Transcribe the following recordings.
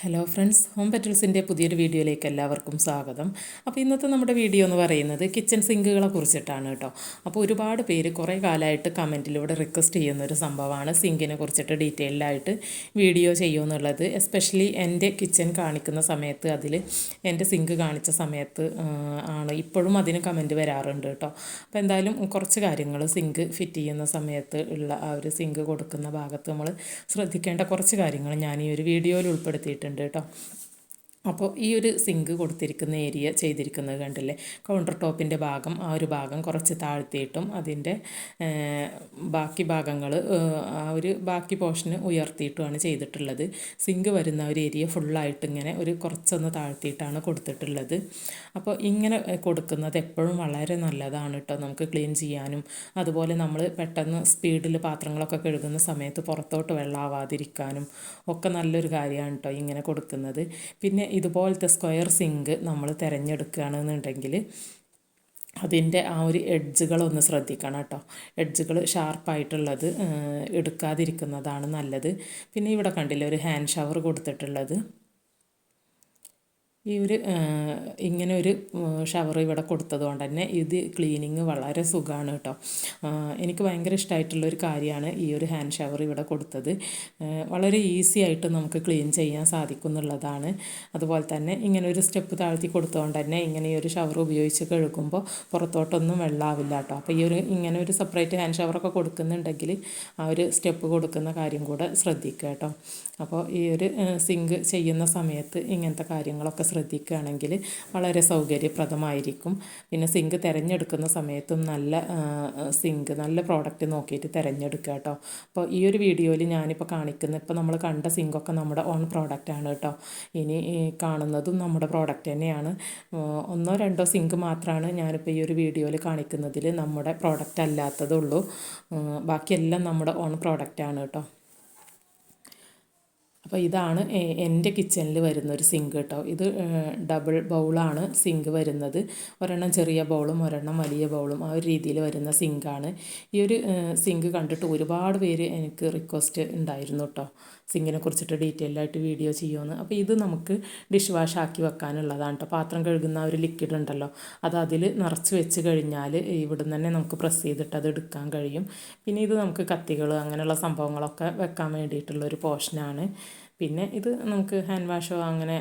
Hello friends home പെറ്റൽസിന്റെ പുതിയൊരു വീഡിയോയിലേക്ക് എല്ലാവർക്കും സ്വാഗതം. അപ്പോൾ ഇന്നത്തെ നമ്മുടെ വീഡിയോ എന്ന് പറയുന്നത് കിച്ചൺ സിങ്കുകളെ കുറിച്ചിട്ടാണ് കേട്ടോ. അപ്പോൾ ഒരുപാട് പേര് കുറേ കാലമായിട്ട് കമന്റിലൂടെ റിക്വസ്റ്റ് ചെയ്യുന്ന ഒരു സംഭവമാണ് സിങ്കിനെ കുറിച്ചിട്ട് ഡീറ്റെയിൽഡായിട്ട് വീഡിയോ ചെയ്യുമെന്നുള്ളത്. എസ്പെഷ്യലി എന്റെ കിച്ചൺ കാണിക്കുന്ന സമയത്ത് അതിൽ എന്റെ സിങ്ക് കാണിച്ച സമയത്ത് ആണ് ഇപ്പോഴും അതിന് കമന്റ് വരാറുണ്ട് കേട്ടോ. അപ്പോൾ എന്തായാലും കുറച്ച് കാര്യങ്ങൾ സിങ്ക് ഫിറ്റ് ചെയ്യുന്ന സമയത്ത് ഉള്ള ആ ഒരു സിങ്ക് കൊടുക്കുന്ന ഭാഗത്ത് നമ്മൾ ശ്രദ്ധിക്കേണ്ട കുറച്ച് കാര്യങ്ങൾ ഞാൻ ഈ ഒരു വീഡിയോയിൽ ഉൾപ്പെടുത്തിയിട്ടുണ്ട്. കേട്ടോ. അപ്പോൾ ഈ ഒരു സിങ്ക് കൊടുത്തിരിക്കുന്ന ഏരിയ ചെയ്തിരിക്കുന്നത് കണ്ടില്ലേ? കൗണ്ടർ ടോപ്പിന്റെ ഭാഗം ആ ഒരു ഭാഗം കുറച്ച് താഴ്ത്തിയിട്ടും അതിന്റെ ബാക്കി ഭാഗങ്ങൾ ആ ഒരു ബാക്കി പോർഷന് ഉയർത്തിയിട്ടുമാണ് ചെയ്തിട്ടുള്ളത്. സിങ്ക് വരുന്ന ഒരു ഏരിയ ഫുള്ളായിട്ട് ഇങ്ങനെ ഒരു കുറച്ചൊന്ന് താഴ്ത്തിയിട്ടാണ് കൊടുത്തിട്ടുള്ളത്. അപ്പോൾ ഇങ്ങനെ കൊടുക്കുന്നത് എപ്പോഴും വളരെ നല്ലതാണ് കേട്ടോ. നമുക്ക് ക്ലീൻ ചെയ്യാനും അതുപോലെ നമ്മൾ പെട്ടെന്ന് സ്പീഡിൽ പാത്രങ്ങളൊക്കെ കഴുകുന്ന സമയത്ത് പുറത്തോട്ട് വെള്ളമാവാതിരിക്കാനും ഒക്കെ നല്ലൊരു കാര്യമാണ് കേട്ടോ ഇങ്ങനെ കൊടുക്കുന്നത്. പിന്നെ ഇതുപോലത്തെ സ്ക്വയർ സിങ്ക് നമ്മൾ തിരഞ്ഞെടുക്കുകയാണെന്നുണ്ടെങ്കിൽ അതിന്റെ ആ ഒരു എഡ്ജുകളൊന്ന് ശ്രദ്ധിക്കണം കേട്ടോ. എഡ്ജുകൾ ഷാർപ്പായിട്ടുള്ളത് എടുക്കാതിരിക്കുന്നതാണ് നല്ലത്. പിന്നെ ഇവിടെ കണ്ടില്ല ഒരു ഹാൻഡ് ഷവർ കൊടുത്തിട്ടുള്ളത്. ഈ ഒരു ഇങ്ങനെ ഒരു ഷവർ ഇവിടെ കൊടുത്തത് കൊണ്ട് തന്നെ ഇത് ക്ലീനിങ് വളരെ സുഖമാണ് കേട്ടോ എനിക്ക് ഭയങ്കര ഇഷ്ടമായിട്ടുള്ള ഒരു കാര്യമാണ് ഈ ഒരു ഹാൻഡ് ഷവർ ഇവിടെ കൊടുത്തത്. വളരെ ഈസി ആയിട്ട് നമുക്ക് ക്ലീൻ ചെയ്യാൻ സാധിക്കും എന്നുള്ളതാണ്. അതുപോലെ തന്നെ ഇങ്ങനെ ഒരു സ്റ്റെപ്പ് താഴ്ത്തി കൊടുത്തതുകൊണ്ട് തന്നെ ഇങ്ങനെ ഈ ഒരു ഷവർ ഉപയോഗിച്ച് കഴുകുമ്പോൾ പുറത്തോട്ടൊന്നും വെള്ളമാവില്ല കേട്ടോ അപ്പോൾ ഈ ഒരു ഇങ്ങനെ ഒരു സെപ്പറേറ്റ് ഹാൻഡ് ഷവറൊക്കെ കൊടുക്കുന്നുണ്ടെങ്കിൽ ആ ഒരു സ്റ്റെപ്പ് കൊടുക്കുന്ന കാര്യം കൂടെ ശ്രദ്ധിക്കുക കേട്ടോ അപ്പോൾ ഈ ഒരു സിങ്ക് ചെയ്യുന്ന സമയത്ത് ഇങ്ങനത്തെ കാര്യങ്ങളൊക്കെ ശ്രദ്ധിക്കുകയാണെങ്കിൽ വളരെ സൗകര്യപ്രദമായിരിക്കും. പിന്നെ സിങ്ക് തിരഞ്ഞെടുക്കുന്ന സമയത്തും നല്ല സിങ്ക് നല്ല പ്രോഡക്റ്റ് നോക്കിയിട്ട് തിരഞ്ഞെടുക്കുക കേട്ടോ. അപ്പോൾ ഈ ഒരു വീഡിയോയിൽ ഞാനിപ്പോൾ കാണിക്കുന്ന ഇപ്പോൾ നമ്മൾ കണ്ട സിങ്കൊക്കെ നമ്മുടെ ഓൺ പ്രോഡക്റ്റ് ആണ് കേട്ടോ. ഇനി കാണുന്നതും നമ്മുടെ പ്രോഡക്റ്റ് തന്നെയാണ്. ഒന്നോ രണ്ടോ സിങ്ക് മാത്രമാണ് ഞാനിപ്പോൾ ഈ ഒരു വീഡിയോയിൽ കാണിക്കുന്നതിൽ നമ്മുടെ പ്രോഡക്റ്റ് അല്ലാത്തതുള്ളൂ. ബാക്കിയെല്ലാം നമ്മുടെ ഓൺ പ്രോഡക്റ്റ് ആണ് കേട്ടോ. അപ്പോൾ ഇതാണ് എന്റെ കിച്ചണിൽ വരുന്ന ഒരു സിങ്ക് കേട്ടോ ഇത് ഡബിൾ ബൗളാണ് സിങ്ക് വരുന്നത്. ഒരെണ്ണം ചെറിയ ബൗളും ഒരെണ്ണം വലിയ ബൗളും ആ ഒരു രീതിയിൽ വരുന്ന സിങ്കാണ് ഈ ഒരു സിങ്ക് കണ്ടിട്ട് ഒരുപാട് പേര് എനിക്ക് റിക്വസ്റ്റ് ഉണ്ടായിരുന്നു കേട്ടോ സിങ്കിനെ കുറിച്ചിട്ട് ഡീറ്റെയിൽ ആയിട്ട് വീഡിയോ ചെയ്യുമെന്ന്. അപ്പോൾ ഇത് നമുക്ക് ഡിഷ് വാഷ് ആക്കി വെക്കാനുള്ളതാണ് കേട്ടോ പാത്രം കഴുകുന്ന ഒരു ലിക്വിഡ് ഉണ്ടല്ലോ. അത് അതിൽ നിറച്ച് വെച്ച് കഴിഞ്ഞാൽ ഇവിടുന്ന് തന്നെ നമുക്ക് പ്രസ് ചെയ്തിട്ട് അത് എടുക്കാൻ കഴിയും. പിന്നെ ഇത് നമുക്ക് കത്തികൾ അങ്ങനെയുള്ള സംഭവങ്ങളൊക്കെ വെക്കാൻ വേണ്ടിയിട്ടുള്ള ഒരു പോർഷനാണ് പിന്നെ ഇത് നമുക്ക് ഹാൻഡ് വാഷോ അങ്ങനെ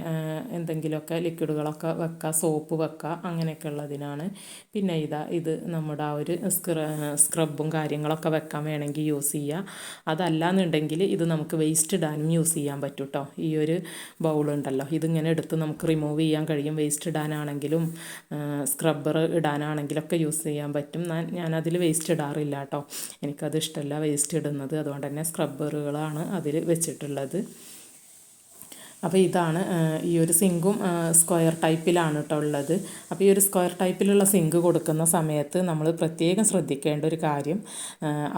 എന്തെങ്കിലുമൊക്കെ ലിക്വിഡുകളൊക്കെ വെക്കുക സോപ്പ് വെക്കുക അങ്ങനെയൊക്കെ ഉള്ളതിനാണ്. പിന്നെ ഇതാ ഇത് നമ്മുടെ ആ ഒരു സ്ക്ര സ്ക്രബും കാര്യങ്ങളൊക്കെ വെക്കാൻ വേണമെങ്കിൽ യൂസ് ചെയ്യുക അതല്ല എന്നുണ്ടെങ്കിൽ ഇത് നമുക്ക് വേസ്റ്റ് ഇടാനും യൂസ് ചെയ്യാൻ പറ്റും കേട്ടോ ഈ ഒരു ബൗളുണ്ടല്ലോ ഇതിങ്ങനെ എടുത്ത് നമുക്ക് റിമൂവ് ചെയ്യാൻ കഴിയും. വേസ്റ്റ് ഇടാനാണെങ്കിലും സ്ക്രബ്ബർ ഇടാനാണെങ്കിലൊക്കെ യൂസ് ചെയ്യാൻ പറ്റും. ഞാനതിൽ വേസ്റ്റ് ഇടാറില്ല കേട്ടോ എനിക്കത് ഇഷ്ടമല്ല വേസ്റ്റ് ഇടുന്നത്. അതുകൊണ്ട് തന്നെ സ്ക്രബ്ബറുകളാണ് അതിൽ വെച്ചിട്ടുള്ളത്. അപ്പോൾ ഇതാണ് ഈ ഒരു സിങ്കും സ്ക്വയർ ടൈപ്പിലാണ് കേട്ടോ ഉള്ളത്. അപ്പോൾ ഈ ഒരു സ്ക്വയർ ടൈപ്പിലുള്ള സിങ്ക് കൊടുക്കുന്ന സമയത്ത് നമ്മൾ പ്രത്യേകം ശ്രദ്ധിക്കേണ്ട ഒരു കാര്യം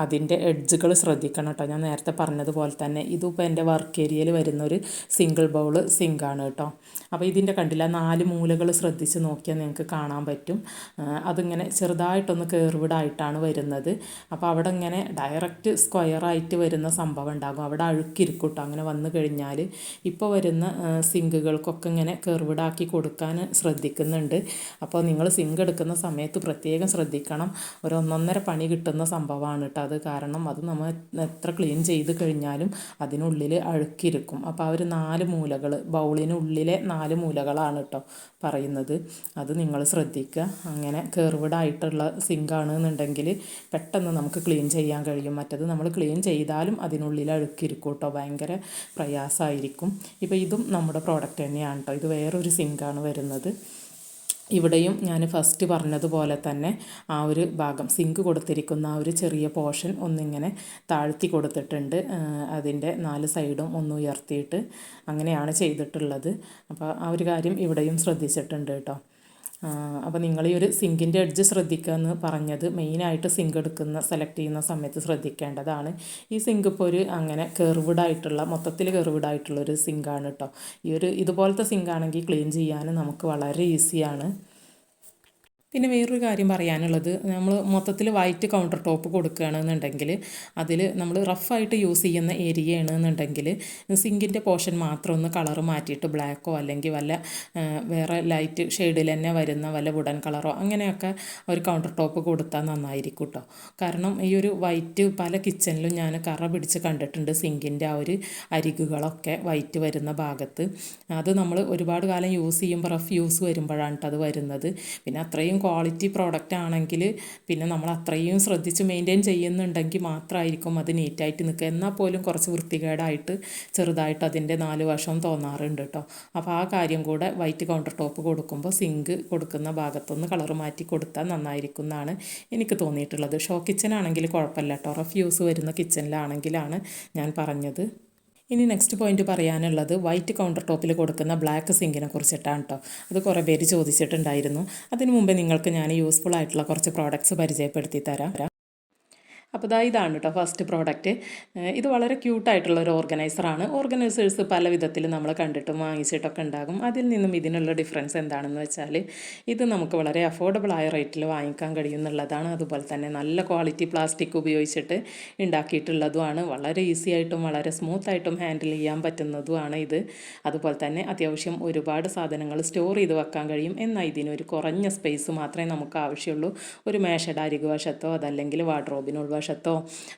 അതിന്റെ എഡ്ജുകൾ ശ്രദ്ധിക്കണം കേട്ടോ. ഞാൻ നേരത്തെ പറഞ്ഞതുപോലെ തന്നെ ഇതിപ്പോൾ എന്റെ വർക്ക് ഏരിയയിൽ വരുന്ന ഒരു സിംഗിൾ ബൗൾ സിങ്കാണ് കേട്ടോ. അപ്പോൾ ഇതിന്റെ കണ്ടില്ല നാല് മൂലകൾ ശ്രദ്ധിച്ച് നോക്കിയാൽ നിങ്ങൾക്ക് കാണാൻ പറ്റും. അതിങ്ങനെ ചെറുതായിട്ടൊന്ന് കയറിവിടായിട്ടാണ് വരുന്നത്. അപ്പോൾ അവിടെ ഇങ്ങനെ ഡയറക്റ്റ് സ്ക്വയറായിട്ട് വരുന്ന സംഭവം ഉണ്ടാകും. അവിടെ അഴുക്കിരിക്കും കേട്ടോ. അങ്ങനെ വന്നു കഴിഞ്ഞാൽ ഇപ്പോൾ ആ, സിങ്കുകൾക്കൊക്കെ ഇങ്ങനെ കേർവിടാക്കി കൊടുക്കാൻ ശ്രദ്ധിക്കുന്നുണ്ട്. അപ്പോൾ നിങ്ങൾ സിങ്ക് എടുക്കുന്ന സമയത്ത് പ്രത്യേകം ശ്രദ്ധിക്കണം. ഒരു ഒന്നൊന്നര പണി കിട്ടുന്ന സംഭവമാണ് കേട്ടോ അത്. കാരണം അത് നമ്മൾ എത്ര ക്ലീൻ ചെയ്ത് കഴിഞ്ഞാലും അതിനുള്ളിൽ അഴുക്കിരിക്കും. അപ്പോൾ ആ ഒരു നാല് മൂലകൾ ബൗളിനുള്ളിലെ നാല് മൂലകളാണ് കേട്ടോ പറയുന്നത്. അത് നിങ്ങൾ ശ്രദ്ധിക്കുക. അങ്ങനെ കെർവിഡായിട്ടുള്ള സിങ്കാണ് എന്നുണ്ടെങ്കിൽ പെട്ടെന്ന് നമുക്ക് ക്ലീൻ ചെയ്യാൻ കഴിയും. മറ്റത് നമ്മൾ ക്ലീൻ ചെയ്താലും അതിനുള്ളിൽ അഴുക്കിരിക്കും കേട്ടോ. ഭയങ്കര പ്രയാസമായിരിക്കും. ഇപ്പോൾ ഇതും നമ്മുടെ പ്രോഡക്റ്റ് തന്നെയാണ് കേട്ടോ ഇത് വേറൊരു സിങ്കാണ് വരുന്നത്. ഇവിടെയും ഞാൻ ഫസ്റ്റ് പറഞ്ഞതുപോലെ തന്നെ ആ ഒരു ഭാഗം സിങ്ക് കൊടുത്തിരിക്കുന്ന ആ ഒരു ചെറിയ പോർഷൻ ഒന്നിങ്ങനെ താഴ്ത്തി കൊടുത്തിട്ടുണ്ട്. അതിന്റെ നാല് സൈഡും ഒന്ന് ഉയർത്തിയിട്ട് അങ്ങനെയാണ് ചെയ്തിട്ടുള്ളത്. അപ്പോൾ ആ ഒരു കാര്യം ഇവിടെയും ശ്രദ്ധിച്ചിട്ടുണ്ട് കേട്ടോ അപ്പോൾ നിങ്ങൾ ഈ ഒരു സിങ്കിന്റെ എഡ്ജ് ശ്രദ്ധിക്കുക എന്ന് പറഞ്ഞത് മെയിനായിട്ട് സിങ്ക് എടുക്കുന്ന സെലക്ട് ചെയ്യുന്ന സമയത്ത് ശ്രദ്ധിക്കേണ്ടതാണ്. ഈ സിങ്ക് ഇപ്പോൾ ഒരു അങ്ങനെ കെർവിഡായിട്ടുള്ള മൊത്തത്തിൽ കെർവിഡായിട്ടുള്ളൊരു സിങ്കാണ് കേട്ടോ ഈ ഒരു ഇതുപോലത്തെ സിങ്കാണെങ്കിൽ ക്ലീൻ ചെയ്യാൻ നമുക്ക് വളരെ ഈസിയാണ് പിന്നെ വേറൊരു കാര്യം പറയാനുള്ളത്. നമ്മൾ മൊത്തത്തിൽ വൈറ്റ് കൗണ്ടർ ടോപ്പ് കൊടുക്കുകയാണെന്നുണ്ടെങ്കിൽ അതിൽ നമ്മൾ റഫായിട്ട് യൂസ് ചെയ്യുന്ന ഏരിയ ആണെന്നുണ്ടെങ്കിൽ സിങ്കിന്റെ പോർഷൻ മാത്രം ഒന്ന് കളർ മാറ്റിയിട്ട് ബ്ലാക്കോ അല്ലെങ്കിൽ വല്ല വേറെ ലൈറ്റ് ഷെയ്ഡിൽ തന്നെ വരുന്ന വല്ല വുഡൻ കളറോ അങ്ങനെയൊക്കെ ഒരു കൗണ്ടർ ടോപ്പ് കൊടുത്താൽ നന്നായിരിക്കും കേട്ടോ കാരണം ഈ ഒരു വൈറ്റ് പല കിച്ചണിലും ഞാൻ കറ പിടിച്ച് കണ്ടിട്ടുണ്ട് സിങ്കിന്റെ ആ ഒരു അരികുകളൊക്കെ വൈറ്റ് വരുന്ന ഭാഗത്ത്. അത് നമ്മൾ ഒരുപാട് കാലം യൂസ് ചെയ്യുമ്പോൾ റഫ് യൂസ് വരുമ്പോഴാണ് അത് വരുന്നത്. പിന്നെ അത്രയും ക്വാളിറ്റി പ്രോഡക്റ്റ് ആണെങ്കിൽ പിന്നെ നമ്മൾ അത്രയും ശ്രദ്ധിച്ച് മെയിന്റെയിൻ ചെയ്യുന്നുണ്ടെങ്കിൽ മാത്രമായിരിക്കും അത് നീറ്റായിട്ട് നിൽക്കുക. എന്നാൽ പോലും കുറച്ച് വൃത്തികേടായിട്ട് ചെറുതായിട്ട് അതിന്റെ നാല് വശം തോന്നാറുണ്ട് കേട്ടോ. അപ്പോൾ ആ കാര്യം കൂടെ വൈറ്റ് കൗണ്ടർ ടോപ്പ് കൊടുക്കുമ്പോൾ സിങ്ക് കൊടുക്കുന്ന ഭാഗത്തുനിന്ന് കളർ മാറ്റി കൊടുത്താൽ നന്നായിരിക്കും എന്നാണ് എനിക്ക് തോന്നിയിട്ടുള്ളത്. ഷോ കിച്ചൻ ആണെങ്കിൽ കുഴപ്പമില്ല കേട്ടോ. റഫ് യൂസ് വരുന്ന കിച്ചണിലാണെങ്കിലാണ് ഞാൻ പറഞ്ഞത്. ഇനി നെക്സ്റ്റ് പോയിന്റ് പറയാനുള്ളത് വൈറ്റ് കൗണ്ടർ ടോപ്പിൽ കൊടുക്കുന്ന ബ്ലാക്ക് സിങ്കിനെ കുറിച്ചിട്ടാണ് കേട്ടോ അത് കുറേ പേര് ചോദിച്ചിട്ടുണ്ടായിരുന്നു. അതിനു മുമ്പേ നിങ്ങൾക്ക് ഞാൻ യൂസ്ഫുൾ ആയിട്ടുള്ള കുറച്ച് പ്രോഡക്റ്റ്സ് പരിചയപ്പെടുത്തി തരാം. അപ്പോൾ ഇതാ ഇതാണ് കേട്ടോ ഫസ്റ്റ് പ്രോഡക്റ്റ് ഇത് വളരെ ക്യൂട്ടായിട്ടുള്ള ഒരു ഓർഗനൈസറാണ് ഓർഗനൈസേഴ്സ് പല വിധത്തിൽ നമ്മൾ കണ്ടിട്ടും വാങ്ങിച്ചിട്ടൊക്കെ ഉണ്ടാകും. അതിൽ നിന്നും ഇതിനുള്ള ഡിഫറൻസ് എന്താണെന്ന് വെച്ചാൽ ഇത് നമുക്ക് വളരെ അഫോർഡബിൾ ആയ റേറ്റിൽ വാങ്ങിക്കാൻ കഴിയുന്നുള്ളതാണ് അതുപോലെ തന്നെ നല്ല ക്വാളിറ്റി പ്ലാസ്റ്റിക് ഉപയോഗിച്ചിട്ട് ഉണ്ടാക്കിയിട്ടുള്ളതുമാണ്. വളരെ ഈസി ആയിട്ടും വളരെ സ്മൂത്ത് ആയിട്ടും ഹാൻഡിൽ ചെയ്യാൻ പറ്റുന്നതുമാണ് ഇത്. അതുപോലെ തന്നെ അത്യാവശ്യം ഒരുപാട് സാധനങ്ങൾ സ്റ്റോർ ചെയ്ത് വെക്കാൻ കഴിയും. എന്നാൽ ഇതിനൊരു കുറഞ്ഞ സ്പേസ് മാത്രമേ നമുക്ക് ആവശ്യമുള്ളൂ. ഒരു മേശയുടെ അരികുവശത്തോ അതല്ലെങ്കിൽ വാർഡ്രോബിന് ഉൾവശത്തോ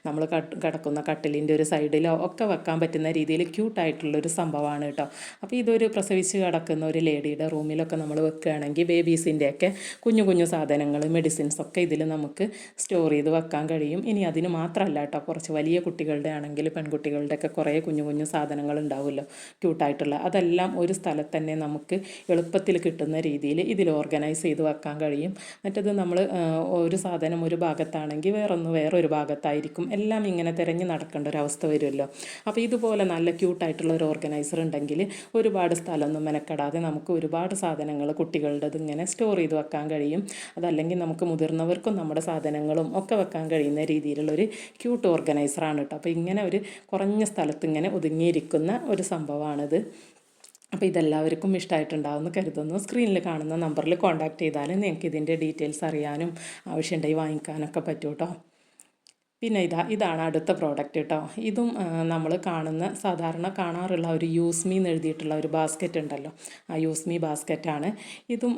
നമ്മൾ കിടക്കുന്ന കട്ടിലിന്റെ ഒരു സൈഡിലോ ഒക്കെ വെക്കാൻ പറ്റുന്ന രീതിയിൽ ക്യൂട്ടായിട്ടുള്ളൊരു സംഭവമാണ് കേട്ടോ. അപ്പോൾ ഇതൊരു പ്രസവിച്ച് കിടക്കുന്ന ഒരു ലേഡിയുടെ റൂമിലൊക്കെ നമ്മൾ വെക്കുകയാണെങ്കിൽ ബേബീസിന്റെയൊക്കെ കുഞ്ഞു കുഞ്ഞു സാധനങ്ങൾ മെഡിസിൻസ് ഒക്കെ ഇതിൽ നമുക്ക് സ്റ്റോർ ചെയ്ത് വെക്കാൻ കഴിയും. ഇനി അതിന് മാത്രമല്ല കേട്ടോ കുറച്ച് വലിയ കുട്ടികളുടെ ആണെങ്കിൽ പെൺകുട്ടികളുടെയൊക്കെ കുറേ കുഞ്ഞു കുഞ്ഞു സാധനങ്ങൾ ഉണ്ടാവുമല്ലോ ക്യൂട്ടായിട്ടുള്ള. അതെല്ലാം ഒരു സ്ഥലത്ത് തന്നെ നമുക്ക് എളുപ്പത്തിൽ കിട്ടുന്ന രീതിയിൽ ഇതിൽ ഓർഗനൈസ് ചെയ്ത് വെക്കാൻ കഴിയും. മറ്റത് നമ്മൾ ഒരു സാധനം ഒരു ഭാഗത്താണെങ്കിൽ വേറൊന്ന് വേറൊരു ഭാഗത്തായിരിക്കും. എല്ലാം ഇങ്ങനെ തിരഞ്ഞ് നടക്കേണ്ട ഒരു അവസ്ഥ വരുമല്ലോ. അപ്പോൾ ഇതുപോലെ നല്ല ക്യൂട്ടായിട്ടുള്ള ഒരു ഓർഗനൈസർ ഉണ്ടെങ്കിൽ ഒരുപാട് സ്ഥലമൊന്നും മെനക്കെടാതെ നമുക്ക് ഒരുപാട് സാധനങ്ങൾ കുട്ടികളുടേത് ഇങ്ങനെ സ്റ്റോർ ചെയ്ത് വെക്കാൻ കഴിയും. അതല്ലെങ്കിൽ നമുക്ക് മുതിർന്നവർക്കും നമ്മുടെ സാധനങ്ങളും ഒക്കെ വെക്കാൻ കഴിയുന്ന രീതിയിലുള്ളൊരു ക്യൂട്ട് ഓർഗനൈസറാണ് കേട്ടോ. അപ്പോൾ ഇങ്ങനെ ഒരു കുറഞ്ഞ സ്ഥലത്ത് ഇങ്ങനെ ഒതുങ്ങിയിരിക്കുന്ന ഒരു സംഭവമാണിത്. അപ്പോൾ ഇതെല്ലാവർക്കും ഇഷ്ടമായിട്ടുണ്ടാവുമെന്ന് കരുതുന്നു. സ്ക്രീനിൽ കാണുന്ന നമ്പറിൽ കോൺടാക്ട് ചെയ്താൽ നിങ്ങൾക്ക് ഇതിന്റെ ഡീറ്റെയിൽസ് അറിയാനും ആവശ്യമുണ്ടെങ്കിൽ വാങ്ങിക്കാനൊക്കെ പറ്റൂട്ടോ കേട്ടോ. പിന്നെ ഇതാ ഇതാണ് അടുത്ത പ്രോഡക്റ്റ് കേട്ടോ ഇതും നമ്മൾ കാണുന്ന സാധാരണ കാണാറുള്ള ഒരു യൂസ്മി എന്ന് എഴുതിയിട്ടുള്ള ഒരു ബാസ്ക്കറ്റ് ഉണ്ടല്ലോ. ആ യൂസ്മി ബാസ്ക്കറ്റാണ് ഇതും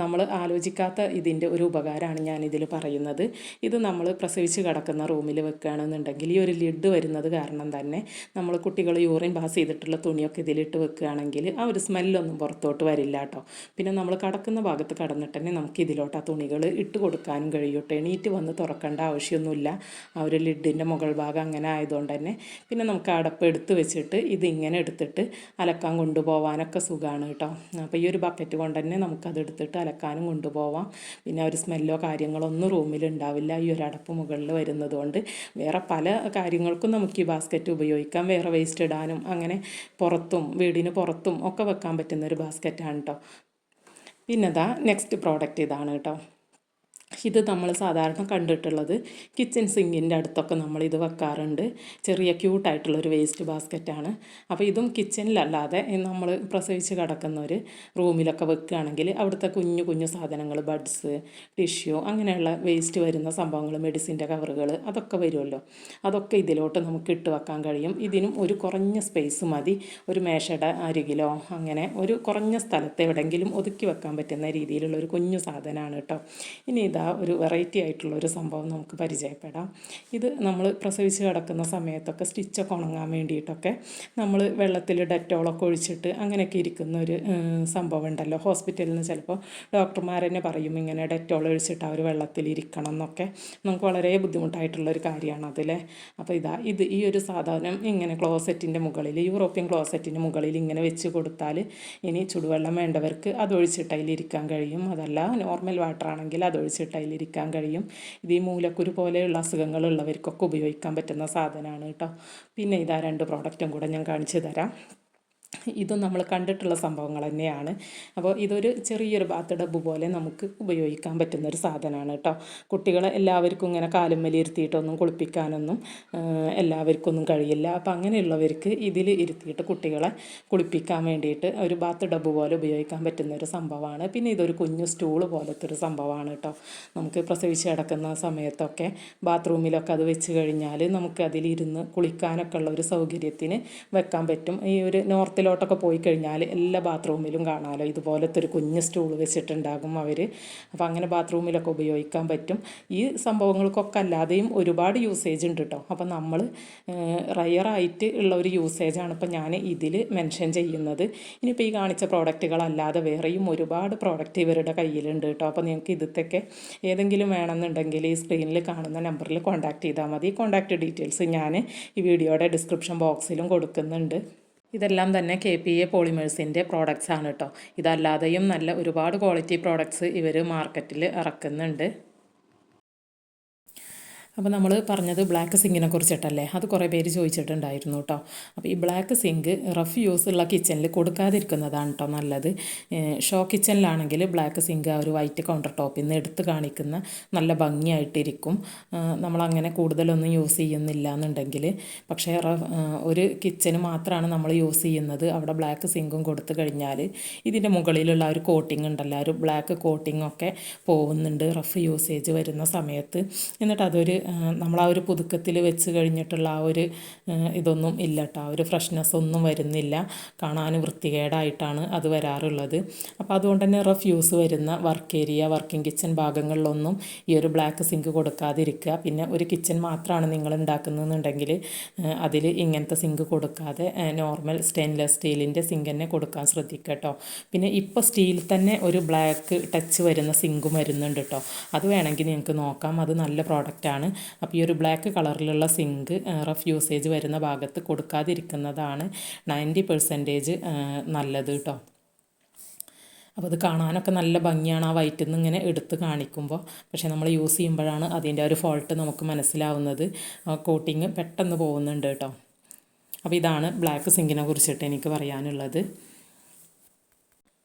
നമ്മൾ ആലോചിക്കാത്ത ഇതിന്റെ ഒരു ഉപകാരമാണ് ഞാൻ ഇതിൽ പറയുന്നത്. ഇത് നമ്മൾ പ്രസവിച്ച് കിടക്കുന്ന റൂമിൽ വെക്കുകയാണെന്നുണ്ടെങ്കിൽ ഈ ഒരു ലിഡ് വരുന്നത് കാരണം തന്നെ നമ്മൾ കുട്ടികൾ യൂറിൻ പാസ് ചെയ്തിട്ടുള്ള തുണിയൊക്കെ ഇതിലിട്ട് വെക്കുകയാണെങ്കിൽ ആ ഒരു സ്മെല്ലൊന്നും പുറത്തോട്ട് വരില്ല കേട്ടോ പിന്നെ നമ്മൾ കടക്കുന്ന ഭാഗത്ത് കടന്നിട്ട് തന്നെ നമുക്ക് ഇതിലോട്ട് ആ തുണികൾ ഇട്ട് കൊടുക്കാനും കഴിയും എണീറ്റ് വന്ന് തുറക്കേണ്ട ആവശ്യമൊന്നുമില്ല. ആ ഒരു ലിഡിന്റെ മുകൾ ഭാഗം അങ്ങനെ ആയതുകൊണ്ട് തന്നെ പിന്നെ നമുക്ക് അടപ്പ് എടുത്ത് വെച്ചിട്ട് ഇതിങ്ങനെ എടുത്തിട്ട് അലക്കാൻ കൊണ്ടുപോകാനൊക്കെ സുഖമാണ് കേട്ടോ. അപ്പോൾ ഈ ഒരു ബക്കറ്റ് കൊണ്ട് തന്നെ നമുക്കത് എടുത്തിട്ട് അലക്കാനും കൊണ്ടുപോവാം. പിന്നെ ഒരു സ്മെല്ലോ കാര്യങ്ങളോ ഒന്നും റൂമിൽ ഉണ്ടാവില്ല ഈ ഒരു അടപ്പ് മുകളിൽ വരുന്നത് കൊണ്ട് വേറെ പല കാര്യങ്ങൾക്കും നമുക്ക് ഈ ബാസ്ക്കറ്റ് ഉപയോഗിക്കാം. വേറെ വേസ്റ്റ് ഇടാനും അങ്ങനെ പുറത്തും വീടിന് പുറത്തും ഒക്കെ വെക്കാൻ പറ്റുന്ന ഒരു ബാസ്ക്കറ്റാണ് കേട്ടോ. പിന്നെതാ നെക്സ്റ്റ് പ്രോഡക്റ്റ് ഇതാണ് കേട്ടോ. ഇത് നമ്മൾ സാധാരണ കണ്ടിട്ടുള്ളത് കിച്ചൺ സിങ്കിന്റെ അടുത്തൊക്കെ നമ്മൾ ഇത് വെക്കാറുണ്ട്. ചെറിയ ക്യൂട്ടായിട്ടുള്ളൊരു വേസ്റ്റ് ബാസ്ക്കറ്റാണ് അപ്പോൾ ഇതും കിച്ചണിലല്ലാതെ നമ്മൾ പ്രസവിച്ച് കിടക്കുന്ന ഒരു റൂമിലൊക്കെ വെക്കുകയാണെങ്കിൽ അവിടുത്തെ കുഞ്ഞു കുഞ്ഞു സാധനങ്ങൾ ബഡ്സ് ടിഷ്യൂ അങ്ങനെയുള്ള വേസ്റ്റ് വരുന്ന സംഭവങ്ങൾ മെഡിസിന്റെ കവറുകൾ അതൊക്കെ വരുമല്ലോ. അതൊക്കെ ഇതിലോട്ട് നമുക്ക് ഇട്ട് വെക്കാൻ കഴിയും. ഇതിനും ഒരു കുറഞ്ഞ സ്പേസ് മതി. ഒരു മേശയുടെ അരികിലോ അങ്ങനെ ഒരു കുറഞ്ഞ സ്ഥലത്ത് എവിടെയെങ്കിലും ഒതുക്കി വെക്കാൻ പറ്റുന്ന രീതിയിലുള്ള ഒരു കുഞ്ഞു സാധനമാണ് കേട്ടോ. ഇനി ഇതാ ഒരു വെറൈറ്റി ആയിട്ടുള്ള ഒരു സംഭവം നമുക്ക് പരിചയപ്പെടാം. ഇത് നമ്മൾ പ്രസവിച്ച് കിടക്കുന്ന സമയത്തൊക്കെ സ്റ്റിച്ചൊക്കെ ഉണങ്ങാൻ വേണ്ടിയിട്ടൊക്കെ നമ്മൾ വെള്ളത്തിൽ ഡെറ്റോളൊക്കെ ഒഴിച്ചിട്ട് അങ്ങനെയൊക്കെ ഇരിക്കുന്ന ഒരു സംഭവം ഉണ്ടല്ലോ. ഹോസ്പിറ്റലിൽ നിന്ന് ചിലപ്പോൾ ഡോക്ടർമാർ തന്നെ പറയും ഇങ്ങനെ ഡെറ്റോൾ ഒഴിച്ചിട്ട് അവർ വെള്ളത്തിൽ ഇരിക്കണം എന്നൊക്കെ. നമുക്ക് വളരെ ബുദ്ധിമുട്ടായിട്ടുള്ളൊരു കാര്യമാണ് അതിലെ അപ്പോൾ ഇതാ ഇത് ഈ ഒരു സാധനം ഇങ്ങനെ ക്ലോസറ്റിന്റെ മുകളിൽ യൂറോപ്യൻ ക്ലോസറ്റിന്റെ മുകളിൽ ഇങ്ങനെ വെച്ച് കൊടുത്താൽ ഇനി ചുടുവെള്ളം വേണ്ടവർക്ക് അതൊഴിച്ചിട്ട് അതിലിരിക്കാൻ കഴിയും. അതല്ല നോർമൽ വാട്ടർ ആണെങ്കിൽ അതൊഴിച്ചിട്ട് അതിലിരിക്കാൻ കഴിയും. ഇത് ഈ മൂലക്കുരു പോലെയുള്ള അസുഖങ്ങളുള്ളവർക്കൊക്കെ ഉപയോഗിക്കാൻ പറ്റുന്ന സാധനമാണ് കേട്ടോ. പിന്നെ ഇതാ രണ്ട് പ്രോഡക്റ്റും കൂടെ ഞാൻ കാണിച്ചു തരാം. ഇതും നമ്മൾ കണ്ടിട്ടുള്ള സംഭവങ്ങൾ തന്നെയാണ്. അപ്പോൾ ഇതൊരു ചെറിയൊരു ബാത്ത് ഡബ്ബ് പോലെ നമുക്ക് ഉപയോഗിക്കാൻ പറ്റുന്ന ഒരു സാധനമാണ് കേട്ടോ. കുട്ടികളെ എല്ലാവർക്കും ഇങ്ങനെ കാലും വലിയിരുത്തിയിട്ടൊന്നും കുളിപ്പിക്കാനൊന്നും എല്ലാവർക്കും ഒന്നും കഴിയില്ല. അപ്പോൾ അങ്ങനെയുള്ളവർക്ക് ഇതിൽ ഇരുത്തിയിട്ട് കുട്ടികളെ കുളിപ്പിക്കാൻ വേണ്ടിയിട്ട് ഒരു ബാത്ത് ഡബ്ബ് പോലെ ഉപയോഗിക്കാൻ പറ്റുന്ന ഒരു സംഭവമാണ്. പിന്നെ ഇതൊരു കുഞ്ഞു സ്റ്റൂൾ പോലത്തെ ഒരു സംഭവമാണ് കേട്ടോ. നമുക്ക് പ്രസവിച്ച് കിടക്കുന്ന സമയത്തൊക്കെ ബാത്റൂമിലൊക്കെ അത് വെച്ച് കഴിഞ്ഞാൽ നമുക്ക് അതിലിരുന്ന് കുളിക്കാനൊക്കെ ഉള്ള ഒരു സൗകര്യത്തിന് വെക്കാൻ പറ്റും. ഈ ഒരു നോർത്തിലോട്ട് പുറത്തോട്ടൊക്കെ പോയി കഴിഞ്ഞാൽ എല്ലാ ബാത്റൂമിലും കാണാമല്ലോ ഇതുപോലത്തെ ഒരു കുഞ്ഞ് സ്റ്റൂൾ വെച്ചിട്ടുണ്ടാകും അവർ അപ്പോൾ അങ്ങനെ ബാത്റൂമിലൊക്കെ ഉപയോഗിക്കാൻ പറ്റും. ഈ സംഭവങ്ങൾക്കൊക്കെ അല്ലാതെയും ഒരുപാട് യൂസേജ് ഉണ്ട് കേട്ടോ അപ്പോൾ നമ്മൾ റയറായിട്ട് ഉള്ള ഒരു യൂസേജാണ് ഇപ്പോൾ ഞാൻ ഇതിൽ മെൻഷൻ ചെയ്യുന്നത്. ഇനിയിപ്പോൾ ഈ കാണിച്ച പ്രോഡക്റ്റുകളല്ലാതെ വേറെയും ഒരുപാട് പ്രോഡക്റ്റ് ഇവരുടെ കയ്യിലുണ്ട് കേട്ടോ അപ്പോൾ നിങ്ങൾക്ക് ഇതൊക്കെ ഏതെങ്കിലും വേണമെന്നുണ്ടെങ്കിൽ ഈ സ്ക്രീനിൽ കാണുന്ന നമ്പറിൽ കോൺടാക്ട് ചെയ്താൽ മതി. കോൺടാക്ട് ഡീറ്റെയിൽസ് ഞാൻ ഈ വീഡിയോയുടെ ഡിസ്ക്രിപ്ഷൻ ബോക്സിലും കൊടുക്കുന്നുണ്ട്. ഇതെല്ലാം തന്നെ കെ പി എ പോളിമേഴ്സിന്റെ പ്രോഡക്റ്റ്സ് ആണ് കേട്ടോ. ഇതല്ലാതെയും നല്ല ഒരുപാട് ക്വാളിറ്റി പ്രോഡക്റ്റ്സ് ഇവർ മാർക്കറ്റിൽ ഇറക്കുന്നുണ്ട്. അപ്പോൾ നമ്മൾ പറഞ്ഞത് ബ്ലാക്ക് സിങ്കിനെ കുറിച്ചിട്ടല്ലേ? അത് കുറേ പേര് ചോദിച്ചിട്ടുണ്ടായിരുന്നു കേട്ടോ അപ്പോൾ ഈ ബ്ലാക്ക് സിങ്ക് റഫ് യൂസ് ഉള്ള കിച്ചണിൽ കൊടുക്കാതിരിക്കുന്നതാണ് കേട്ടോ നല്ലത്. ഷോ കിച്ചണിലാണെങ്കിൽ ബ്ലാക്ക് സിങ്ക് ആ ഒരു വൈറ്റ് കൗണ്ടർ ടോപ്പിൽ നിന്ന് എടുത്ത് കാണിക്കുന്ന നല്ല ഭംഗിയായിട്ടിരിക്കും. നമ്മളങ്ങനെ കൂടുതലൊന്നും യൂസ് ചെയ്യുന്നില്ല എന്നുണ്ടെങ്കിൽ പക്ഷേ ഒരു കിച്ചന് മാത്രമാണ് നമ്മൾ യൂസ് ചെയ്യുന്നത്. അവിടെ ബ്ലാക്ക് സിങ്കും കൊടുത്തു കഴിഞ്ഞാൽ ഇതിന്റെ മുകളിലുള്ള ഒരു കോട്ടിംഗ് ഉണ്ടല്ലോ ഒരു ബ്ലാക്ക് കോട്ടിംഗ് ഒക്കെ പോകുന്നുണ്ട് റഫ് യൂസേജ് വരുന്ന സമയത്ത്. എന്നിട്ട് അതൊരു നമ്മൾ ആ ഒരു പുതുക്കത്തിൽ വെച്ച് കഴിഞ്ഞിട്ടുള്ള ആ ഒരു ഇതൊന്നും ഇല്ല കേട്ടോ ആ ഒരു ഫ്രഷ്നെസ് ഒന്നും വരുന്നില്ല. കാണാൻ വൃത്തികേടായിട്ടാണ് അത് വരാറുള്ളത്. അപ്പോൾ അതുകൊണ്ട് തന്നെ റഫ് യൂസ് വരുന്ന വർക്ക് ഏരിയ വർക്കിംഗ് കിച്ചൺ ഭാഗങ്ങളിലൊന്നും ഈ ഒരു ബ്ലാക്ക് സിങ്ക് കൊടുക്കാതിരിക്കുക. പിന്നെ ഒരു കിച്ചൺ മാത്രമാണ് നിങ്ങൾ ഉണ്ടാക്കുന്നതെന്നുണ്ടെങ്കിൽ അതിൽ ഇങ്ങനത്തെ സിങ്ക് കൊടുക്കാതെ നോർമൽ സ്റ്റെയിൻലെസ് സ്റ്റീലിന്റെ സിങ്ക് തന്നെ കൊടുക്കാൻ ശ്രദ്ധിക്കുക കേട്ടോ പിന്നെ ഇപ്പോൾ സ്റ്റീൽ തന്നെ ഒരു ബ്ലാക്ക് ടച്ച് വരുന്ന സിങ്കും വരുന്നുണ്ട് കേട്ടോ അത് വേണമെങ്കിൽ നിങ്ങൾക്ക് നോക്കാം. അത് നല്ല പ്രോഡക്റ്റാണ് അപ്പോൾ ഈ ഒരു ബ്ലാക്ക് കളറിലുള്ള സിങ്ക് റഫ് യൂസേജ് വരുന്ന ഭാഗത്ത് കൊടുക്കാതിരിക്കുന്നതാണ് നയന്റി പെർസെന്റേജ് നല്ലത് കേട്ടോ അപ്പോൾ അത് കാണാനൊക്കെ നല്ല ഭംഗിയാണ് ആ വൈറ്റിൽ നിന്ന് ഇങ്ങനെ എടുത്ത് കാണിക്കുമ്പോൾ പക്ഷേ നമ്മൾ യൂസ് ചെയ്യുമ്പോഴാണ് അതിന്റെ ഒരു ഫോൾട്ട് നമുക്ക് മനസ്സിലാവുന്നത്. കോട്ടിങ് പെട്ടെന്ന് പോകുന്നുണ്ട് കേട്ടോ അപ്പോൾ ഇതാണ് ബ്ലാക്ക് സിങ്കിനെ കുറിച്ചിട്ട് എനിക്ക് പറയാനുള്ളത്.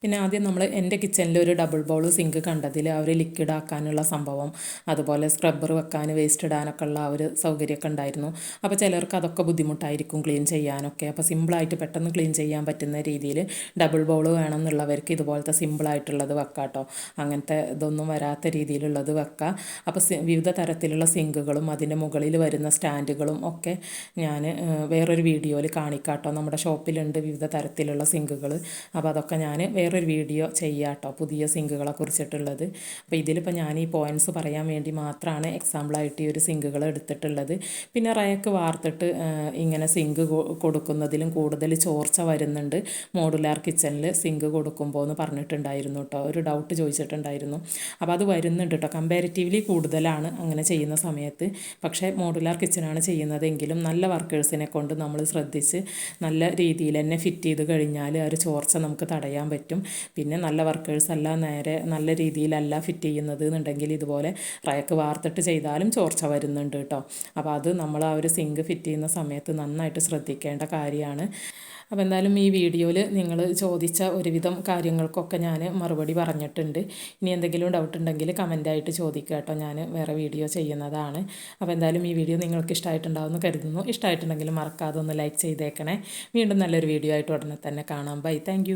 പിന്നെ ആദ്യം നമ്മൾ എന്റെ കിച്ചണിൽ ഒരു ഡബിൾ ബൗൾ സിങ്ക് കണ്ടതിൽ ആ ഒരു ലിക്വിഡ് ആക്കാനുള്ള സംഭവം അതുപോലെ സ്ക്രബ്ബർ വെക്കാൻ വേസ്റ്റ് ഇടാനൊക്കെ ഉള്ള ഒരു സൗകര്യമൊക്കെ ഉണ്ടായിരുന്നു. അപ്പോൾ ചിലർക്ക് അതൊക്കെ ബുദ്ധിമുട്ടായിരിക്കും ക്ലീൻ ചെയ്യാനൊക്കെ. അപ്പോൾ സിമ്പിളായിട്ട് പെട്ടെന്ന് ക്ലീൻ ചെയ്യാൻ പറ്റുന്ന രീതിയിൽ ഡബിൾ ബൗൾ വേണമെന്നുള്ളവർക്ക് ഇതുപോലത്തെ സിമ്പിളായിട്ടുള്ളത് വെക്കാം കേട്ടോ അങ്ങനത്തെ ഇതൊന്നും വരാത്ത രീതിയിലുള്ളത് വെക്കാം. അപ്പോൾ വിവിധ തരത്തിലുള്ള സിങ്കുകളും അതിന്റെ മുകളിൽ വരുന്ന സ്റ്റാൻഡുകളും ഒക്കെ ഞാൻ വേറൊരു വീഡിയോയിൽ കാണിക്കാം കേട്ടോ നമ്മുടെ ഷോപ്പിലുണ്ട് വിവിധ തരത്തിലുള്ള സിങ്കുകൾ അപ്പോൾ അതൊക്കെ ഞാൻ വേറെ വേറൊരു വീഡിയോ ചെയ്യാം കേട്ടോ പുതിയ സിങ്കുകളെ കുറിച്ചിട്ടുള്ളത്. അപ്പോൾ ഇതിലിപ്പോൾ ഞാൻ ഈ പോയിന്റ്സ് പറയാൻ വേണ്ടി മാത്രമാണ് എക്സാമ്പിളായിട്ട് ഈ ഒരു സിങ്കുകൾ എടുത്തിട്ടുള്ളത്. പിന്നെ റയക്ക് വാർത്തിട്ട് ഇങ്ങനെ സിങ്ക് കൊടുക്കുന്നതിലും കൂടുതൽ ചോർച്ച വരുന്നുണ്ട്. മോഡുലാർ കിച്ചണിൽ സിങ്ക് കൊടുക്കുമ്പോൾ എന്ന് പറഞ്ഞിട്ടുണ്ടായിരുന്നു കേട്ടോ ഒരു ഡൗട്ട് ചോദിച്ചിട്ടുണ്ടായിരുന്നു. അപ്പോൾ അത് വരുന്നുണ്ട് കേട്ടോ കമ്പാരിറ്റീവ്ലി കൂടുതലാണ് അങ്ങനെ ചെയ്യുന്ന സമയത്ത്. പക്ഷേ മോഡുലാർ കിച്ചണാണ് ചെയ്യുന്നതെങ്കിലും നല്ല വർക്കേഴ്സിനെ കൊണ്ട് നമ്മൾ ശ്രദ്ധിച്ച് നല്ല രീതിയിൽ തന്നെ ഫിറ്റ് ചെയ്ത് കഴിഞ്ഞാൽ ആ ഒരു ചോർച്ച നമുക്ക് തടയാൻ പറ്റും. പിന്നെ നല്ല വർക്കേഴ്സ് അല്ല നേരെ നല്ല രീതിയിലല്ല ഫിറ്റ് ചെയ്യുന്നത് എന്നുണ്ടെങ്കിൽ ഇതുപോലെ റയക്ക് വാർത്തിട്ട് ചെയ്താലും ചോർച്ച വരുന്നുണ്ട് കേട്ടോ അപ്പോൾ അത് നമ്മൾ ആ ഒരു സിങ്ക് ഫിറ്റ് ചെയ്യുന്ന സമയത്ത് നന്നായിട്ട് ശ്രദ്ധിക്കേണ്ട കാര്യമാണ്. അപ്പോൾ എന്തായാലും ഈ വീഡിയോയിൽ നിങ്ങൾ ചോദിച്ച ഒരുവിധം കാര്യങ്ങൾക്കൊക്കെ ഞാൻ മറുപടി പറഞ്ഞിട്ടുണ്ട്. ഇനി എന്തെങ്കിലും ഡൗട്ട് ഉണ്ടെങ്കിൽ കമന്റായിട്ട് ചോദിക്കുക കേട്ടോ ഞാൻ വേറെ വീഡിയോ ചെയ്യുന്നതാണ്. അപ്പോൾ എന്തായാലും ഈ വീഡിയോ നിങ്ങൾക്ക് ഇഷ്ടമായിട്ടുണ്ടാവുമെന്ന് കരുതുന്നു. ഇഷ്ടമായിട്ടുണ്ടെങ്കിൽ മറക്കാതെ ഒന്ന് ലൈക്ക് ചെയ്തേക്കണേ. വീണ്ടും നല്ലൊരു വീഡിയോ ആയിട്ട് ഉടനെ തന്നെ കാണാം. Bye thank